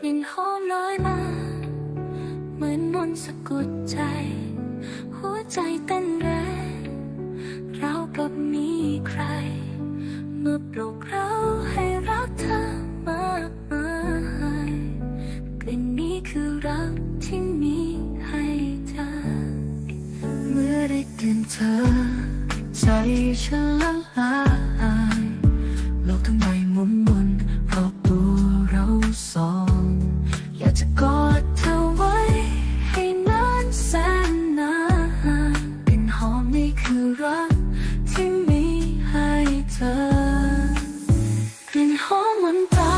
กลิ่นหอมลอยมา เหมือนมนต์สะกดใจ หัวใจเต้นแรงเราปลดมีใคร เมื่อปลุกเราให้รักเธอมากมายกลิ่นนี้คือรักที่มีให้เธอ เมื่อได้กลิ่นเธอ ใจฉันละลายโลกทั้งใบ จะกอดเธอไว้ ให้นานแสนนานกลิ่นหอมนี่คือรักที่มีให้เธอกลิ่นหอมมันตา